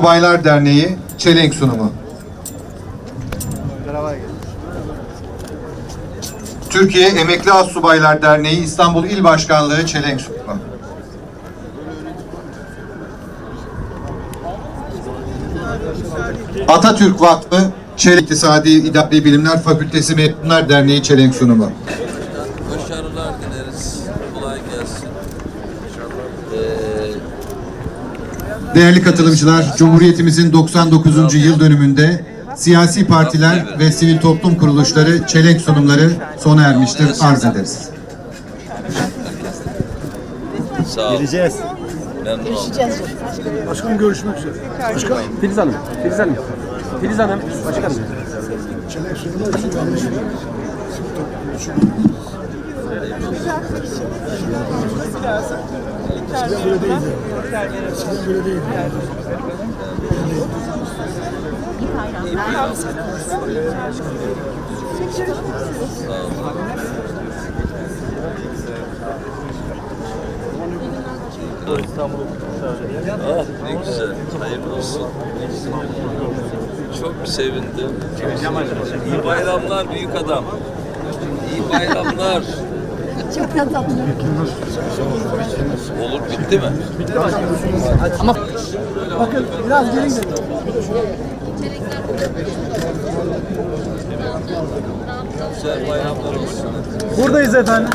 Subaylar Derneği çelenk sunumu. Türkiye Emekli Astsubaylar Derneği İstanbul İl Başkanlığı çelenk sunumu. Atatürk Vakfı Çelenk İktisadi İdari Bilimler Fakültesi Mezunlar Derneği çelenk sunumu. Başarılar dileriz. Kolay gelsin. Ee, Değerli katılımcılar, Cumhuriyetimizin 99. yıl dönümünde siyasi partiler ve sivil toplum kuruluşları çelenk sunumları sona ermiştir. Arz ederiz. sağ olun. Geleceğiz. Memnun oldum. Başkanım görüşmek üzere. Başkan. Filiz Hanım, Filiz Hanım. Filiz Hanım, başkanım. Çelenk sunumlar için yanlış. Eskiden böyle değildi. Eskiden böyle değildi. Ah ne güzel. Hayırlı olsun. Çok sevindim. İyi bayramlar büyük adam. İyi bayramlar. Çok tatlı. Olur bitti mi? Bakın biraz gelin de. Buradayız efendim.